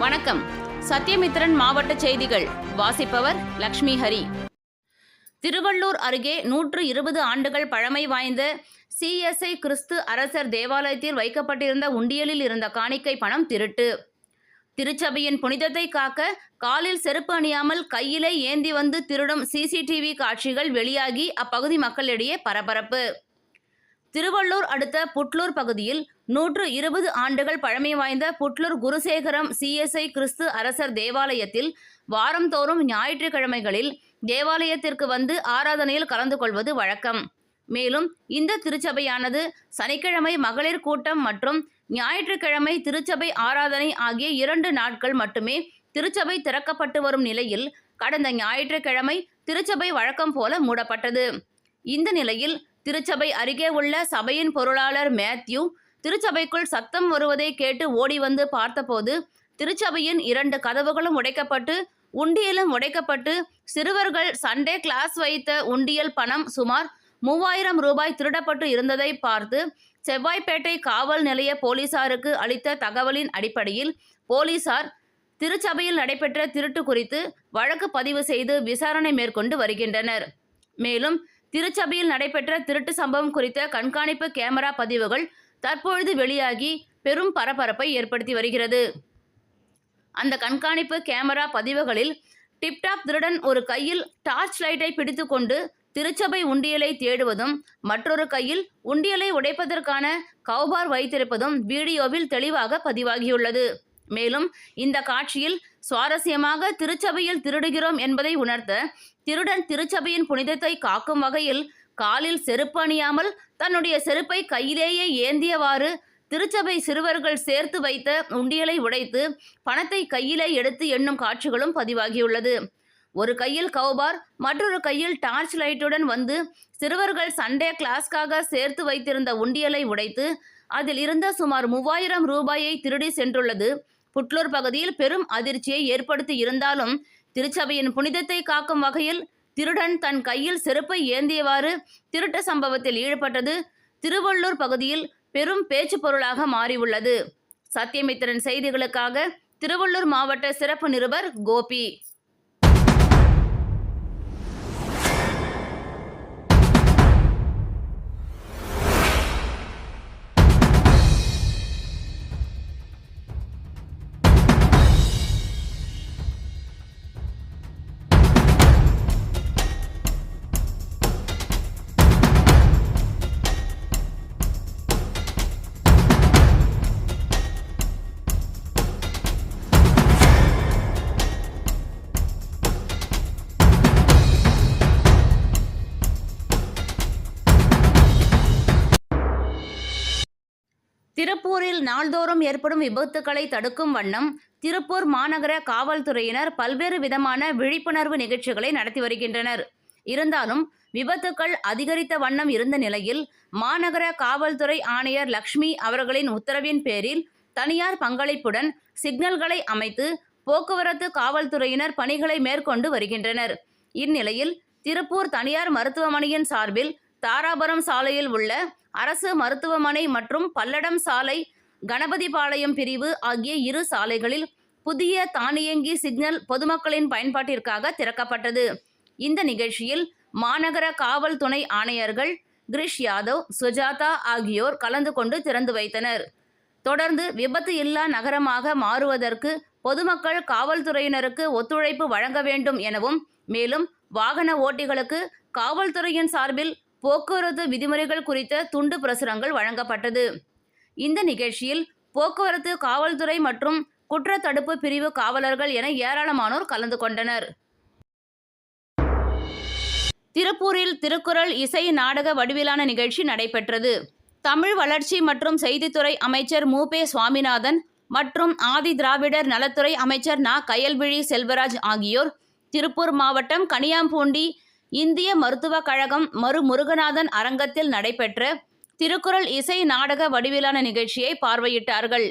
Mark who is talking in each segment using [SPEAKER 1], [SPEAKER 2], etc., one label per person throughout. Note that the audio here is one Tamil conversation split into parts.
[SPEAKER 1] வணக்கம். சத்யமித்ரன் மாவட்ட செய்திகள். வாசிப்பவர் லக்ஷ்மி ஹரி. திருவள்ளூர் அருகே நூற்று இருபது ஆண்டுகள் பழமை வாய்ந்த சிஎஸ்ஐ கிறிஸ்து அரசர் தேவாலயத்தில் வைக்கப்பட்டிருந்த உண்டியலில் இருந்த காணிக்கை பணம் திருட்டு. திருச்சபையின் புனிதத்தை காக்க காலில் செருப்பு அணியாமல் கையிலே ஏந்தி வந்து திருடும் சிசிடிவி காட்சிகள் வெளியாகி அப்பகுதி மக்களிடையே பரபரப்பு. திருவள்ளூர் அடுத்த புட்லூர் பகுதியில் நூற்று இருபது ஆண்டுகள் பழமை வாய்ந்த புட்லூர் குருசேகரம் சிஎஸ்ஐ கிறிஸ்து அரசர் தேவாலயத்தில் வாரந்தோறும் ஞாயிற்றுக்கிழமைகளில் தேவாலயத்திற்கு வந்து ஆராதனையில் கலந்து கொள்வது வழக்கம். மேலும் இந்த திருச்சபையானது சனிக்கிழமை மகளிர் கூட்டம் மற்றும் ஞாயிற்றுக்கிழமை திருச்சபை ஆராதனை ஆகிய இரண்டு நாட்கள் மட்டுமே திருச்சபை திறக்கப்பட்டு வரும் நிலையில் கடந்த ஞாயிற்றுக்கிழமை திருச்சபை வழக்கம் போல மூடப்பட்டது. இந்த நிலையில் திருச்சபை அருகே உள்ள சபையின் பொருளாளர் மேத்யூ திருச்சபைக்குள் சத்தம் வருவதை கேட்டு ஓடி வந்து பார்த்தபோது திருச்சபையின் இரண்டு கதவுகளும் உடைக்கப்பட்டு உண்டியலும் உடைக்கப்பட்டு சிறுவர்கள் சண்டே கிளாஸ் வைத்த உண்டியல் பணம் சுமார் மூவாயிரம் ரூபாய் திருடப்பட்டு இருந்ததை பார்த்து செவ்வாய்ப்பேட்டை காவல் நிலைய போலீசாருக்கு அளித்த தகவலின் அடிப்படையில் போலீசார் திருச்சபையில் நடைபெற்ற திருட்டு குறித்து வழக்கு பதிவு செய்து விசாரணை மேற்கொண்டு வருகின்றனர். மேலும் திருச்சபையில் நடைபெற்ற திருட்டு சம்பவம் குறித்த கண்காணிப்பு கேமரா பதிவுகள் தற்பொழுது வெளியாகி பெரும் பரபரப்பை ஏற்படுத்தி வருகிறது. அந்த கண்காணிப்பு கேமரா பதிவுகளில் டிப்டாப் திருடன் ஒரு கையில் டார்ச் லைட்டை பிடித்துக்கொண்டு திருச்சபை உண்டியலை தேடுவதும் மற்றொரு கையில் உண்டியலை உடைப்பதற்கான கௌபார் வைத்திருப்பதும் வீடியோவில் தெளிவாக பதிவாகியுள்ளது. மேலும் இந்த காட்சியில் சுவாரஸ்யமாக திருச்சபையில் திருடுகிறோம் என்பதை உணர்த்த திருடன் திருச்சபையின் புனிதத்தை காக்கும் வகையில் காலில் செருப்பு அணியாமல் தன்னுடைய செருப்பை கையிலேயே ஏந்தியவாறு திருச்சபை சிறுவர்கள் சேர்த்து வைத்த உண்டியலை உடைத்து பணத்தை கையிலே எடுத்து எண்ணும் காட்சிகளும் பதிவாகியுள்ளது. ஒரு கையில் கௌபார் மற்றொரு கையில் டார்ச் லைட்டுடன் வந்து சிறுவர்கள் சண்டே கிளாஸ்க்காக சேர்த்து வைத்திருந்த உண்டியலை உடைத்து அதில் இருந்த சுமார் மூவாயிரம் ரூபாயை திருடி சென்றுள்ளது. புட்லூர் பகுதியில் பெரும் அதிர்ச்சியை ஏற்படுத்தி இருந்தாலும் திருச்சபையின் புனிதத்தை காக்கும் வகையில் திருடன் தன் கையில் செருப்பை ஏந்தியவாறு திருட்டு சம்பவத்தில் ஈடுபட்டது. திருவள்ளூர் பகுதியில் பெரும் பேச்சு பொருளாக மாறியுள்ளது. சத்தியமித்திரன் செய்திகளுக்காக திருவள்ளூர் மாவட்ட சிறப்பு நிருபர் கோபி. திருப்பூரில் நாள்தோறும் ஏற்படும் விபத்துக்களை தடுக்கும் வண்ணம் திருப்பூர் மாநகர காவல்துறையினர் பல்வேறு விதமான விழிப்புணர்வு நிகழ்ச்சிகளை நடத்தி வருகின்றனர். இருந்தாலும் விபத்துக்கள் அதிகரித்த வண்ணம் இருந்த நிலையில் மாநகர காவல்துறை ஆணையர் லக்ஷ்மி அவர்களின் உத்தரவின் பேரில் தனியார் பங்களிப்புடன் சிக்னல்களை அமைத்து போக்குவரத்து காவல்துறையினர் பணிகளை மேற்கொண்டு வருகின்றனர். இந்நிலையில் திருப்பூர் தனியார் மருத்துவமனையின் சார்பில் தாராபுரம் சாலையில் உள்ள அரசு மருத்துவமனை மற்றும் பல்லடம் சாலை கணபதிபாளையம் பிரிவு ஆகிய இரு சாலைகளில் புதிய தானியங்கி சிக்னல் பொதுமக்களின் பயன்பாட்டிற்காக திறக்கப்பட்டது. இந்த நிகழ்ச்சியில் மாநகர காவல் துணை ஆணையர்கள் கிரிஷ் யாதவ் சுஜாதா ஆகியோர் கலந்து கொண்டு திறந்து வைத்தனர். தொடர்ந்து விபத்து இல்லா நகரமாக மாறுவதற்கு பொதுமக்கள் காவல்துறையினருக்கு ஒத்துழைப்பு வழங்க வேண்டும் எனவும் மேலும் வாகன ஓட்டிகளுக்கு காவல்துறையின் சார்பில் போக்குவரத்து விதிமுறைகள் குறித்த துண்டு பிரசுரங்கள் வழங்கப்பட்டது. இந்த நிகழ்ச்சியில் போக்குவரத்து காவல்துறை மற்றும் குற்றத்தடுப்பு பிரிவு காவலர்கள் என ஏராளமானோர் கலந்து கொண்டனர். திருப்பூரில் திருக்குறள் இசை நாடக வடிவிலான நிகழ்ச்சி நடைபெற்றது. தமிழ் வளர்ச்சி மற்றும் செய்தித்துறை அமைச்சர் மூபே சுவாமிநாதன் மற்றும் ஆதி திராவிடர் நலத்துறை அமைச்சர் நா. கயல்விழி செல்வராஜ் ஆகியோர் திருப்பூர் மாவட்டம் கனியாம்பூண்டி இந்திய மருத்துவக் கழகம் மறு முருகநாதன் அரங்கத்தில் நடைபெற்ற திருக்குறள் இசை நாடக வடிவிலான நிகழ்ச்சியை பார்வையிட்டார்கள்.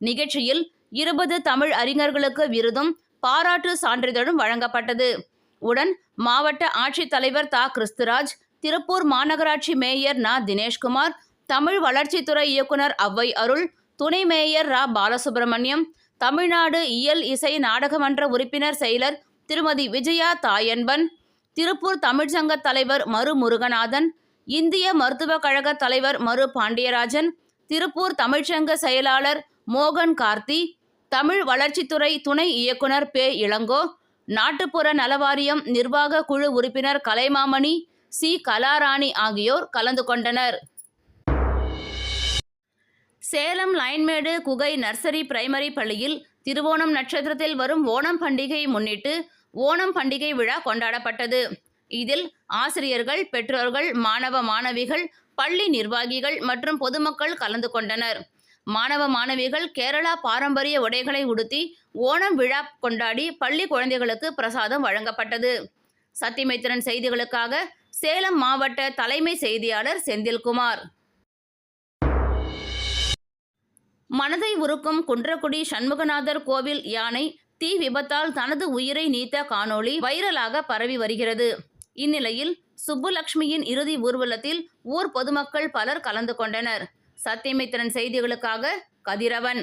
[SPEAKER 1] நிகழ்ச்சியில் இருபது தமிழ் அறிஞர்களுக்கு விருதும் பாராட்டு சான்றிதழும் வழங்கப்பட்டது. உடன் மாவட்ட ஆட்சித்தலைவர் தா. கிறிஸ்துராஜ் திருப்பூர் மாநகராட்சி மேயர் நா. தினேஷ்குமார் தமிழ் வளர்ச்சித்துறை இயக்குனர் அவ்வை அருள் துணை மேயர் ரா. பாலசுப்பிரமணியம் தமிழ்நாடு இயல் இசை நாடகமன்ற உறுப்பினர் செயலர் திருமதி விஜயா தாயன்பன் திருப்பூர் தமிழ்ச்சங்க தலைவர் மறு முருகநாதன் இந்திய மருத்துவக் கழக தலைவர் மறு பாண்டியராஜன் திருப்பூர் தமிழ்ச்சங்க செயலாளர் மோகன் கார்த்தி தமிழ் வளர்ச்சித்துறை துணை இயக்குனர் பே. இளங்கோ நாட்டுப்புற நலவாரியம் நிர்வாக குழு உறுப்பினர் கலைமாமணி சி. கலாராணி ஆகியோர் கலந்து கொண்டனர். சேலம் லைன்மேடு குகை நர்சரி பிரைமரி பள்ளியில் திருவோணம் நட்சத்திரத்தில் வரும் ஓணம் பண்டிகையை முன்னிட்டு ஓணம் பண்டிகை விழா கொண்டாடப்பட்டது. இதில் ஆசிரியர்கள் பெற்றோர்கள் மாணவ மாணவிகள் பள்ளி நிர்வாகிகள் மற்றும் பொதுமக்கள் கலந்து கொண்டனர். மாணவ மாணவிகள் கேரளா பாரம்பரிய உடைகளை உடுத்தி ஓணம் விழா கொண்டாடி பள்ளி குழந்தைகளுக்கு பிரசாதம் வழங்கப்பட்டது. சத்தியமைத்திரன் செய்திகளுக்காக சேலம் மாவட்ட தலைமை செய்தியாளர் செந்தில்குமார். மனதை உருக்கும் குன்றக்குடி சண்முகநாதர் கோவில் யானை தீ விபத்தால் தனது உயிரை நீத்த காணொளி வைரலாக பரவி வருகிறது. இந்நிலையில் சுப்புலட்சுமியின் இறுதி ஊர்வலத்தில் ஊர் பொதுமக்கள் பலர் கலந்து கொண்டனர். சத்தியமித்திரன் செய்திகளுக்காக கதிரவன்.